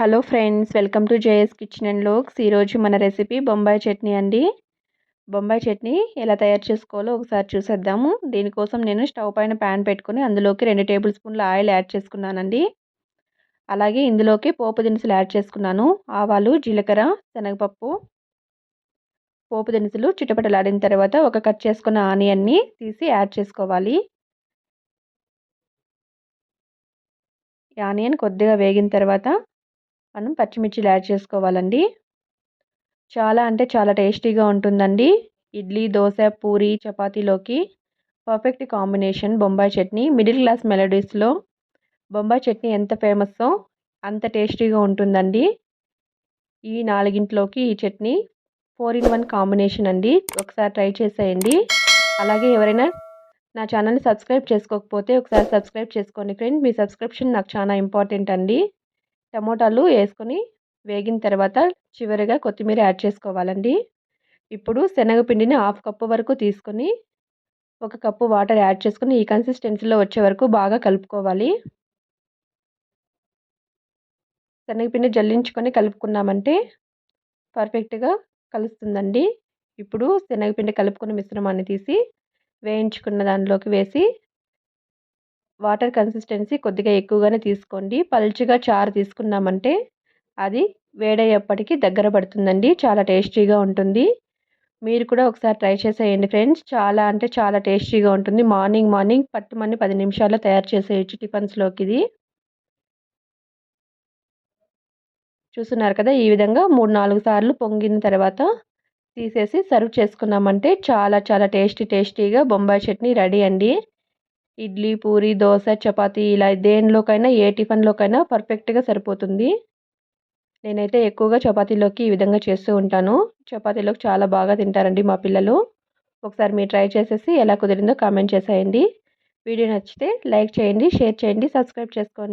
Hello friends welcome to JS kitchen and looks. ఈరోజు మన recipe Bombay chutney అండి. బొంబాయి చట్నీ ఎలా తయారు చేసుకోవాలో ఒకసారి చూసేద్దాము. దీనికోసం నేను స్టవ్ పైన ప్యాన్ పెట్టుకుని అందులోకి రెండు టేబుల్ స్పూన్ల ఆయిల్ యాడ్ చేసుకున్నానండి. అలాగే ఇందులోకి పోపు దినుసులు యాడ్ చేసుకున్నాను. ఆవాలు జీలకర్ర శనగపప్పు. పోపు దినుసులు చిటపటలాడిన తర్వాత ఒక కట్ చేసుకున్న ఆనియన్ని తీసి యాడ్ చేసుకోవాలి. ఆనియన్ కొద్దిగా వేగిన తర్వాత మనం పచ్చిమిర్చిలు యాడ్ చేసుకోవాలండి. చాలా అంటే చాలా టేస్టీగా ఉంటుందండి. ఇడ్లీ దోశ పూరి చపాతీలోకి perfect combination Bombay chutney. Middle class మెలడీస్లో Bombay chutney ఎంత ఫేమస్సో అంత టేస్టీగా ఉంటుందండి. ఈ నాలుగింట్లోకి ఈ chutney four in one combination అండి. ఒకసారి ట్రై చేసేయండి. అలాగే ఎవరైనా నా ఛానల్ని సబ్స్క్రైబ్ చేసుకోకపోతే ఒకసారి సబ్స్క్రైబ్ చేసుకోండి ఫ్రెండ్. మీ సబ్స్క్రిప్షన్ నాకు చాలా ఇంపార్టెంట్ అండి. టమోటాలు వేసుకొని వేగిన తర్వాత చివరిగా కొత్తిమీర యాడ్ చేసుకోవాలండి. ఇప్పుడు శనగపిండిని హాఫ్ కప్పు వరకు తీసుకొని ఒక కప్పు వాటర్ యాడ్ చేసుకుని ఈ కన్సిస్టెన్సీలో వచ్చే వరకు బాగా కలుపుకోవాలి. శనగపిండి జల్లించుకొని కలుపుకున్నామంటే పర్ఫెక్ట్గా కలుస్తుందండి. ఇప్పుడు శనగపిండి కలుపుకున్న మిశ్రమాన్ని తీసి వేయించుకున్న దానిలోకి వేసి వాటర్ కన్సిస్టెన్సీ కొద్దిగా ఎక్కువగానే తీసుకోండి. పల్చిగా చారు తీసుకున్నామంటే అది వేడయ్యేప్పటికీ దగ్గర పడుతుందండి. చాలా టేస్టీగా ఉంటుంది. మీరు కూడా ఒకసారి ట్రై చేసేయండి ఫ్రెండ్స్. చాలా అంటే చాలా టేస్టీగా ఉంటుంది. మార్నింగ్ మార్నింగ్ పట్టుమని పది నిమిషాల్లో తయారు చేసేయచ్చు టిఫిన్స్లోకి ఇది. చూస్తున్నారు కదా ఈ విధంగా మూడు నాలుగు సార్లు పొంగిన తర్వాత తీసేసి సర్వ్ చేసుకున్నామంటే చాలా చాలా టేస్టీ టేస్టీగా బొంబాయి చట్నీ రెడీ అండి. ఇడ్లీ పూరి దోశ చపాతీ ఇలా దేనిలోకైనా ఏ టిఫిన్లోకైనా పర్ఫెక్ట్గా సరిపోతుంది. నేనైతే ఎక్కువగా చపాతీలోకి ఈ విధంగా చేస్తూ ఉంటాను. చపాతీలోకి చాలా బాగా తింటారండి మా పిల్లలు. ఒకసారి మీరు ట్రై చేసేసి ఎలా కుదిరిందో కామెంట్ చేసేయండి. వీడియో నచ్చితే లైక్ చేయండి షేర్ చేయండి సబ్స్క్రైబ్ చేసుకోండి.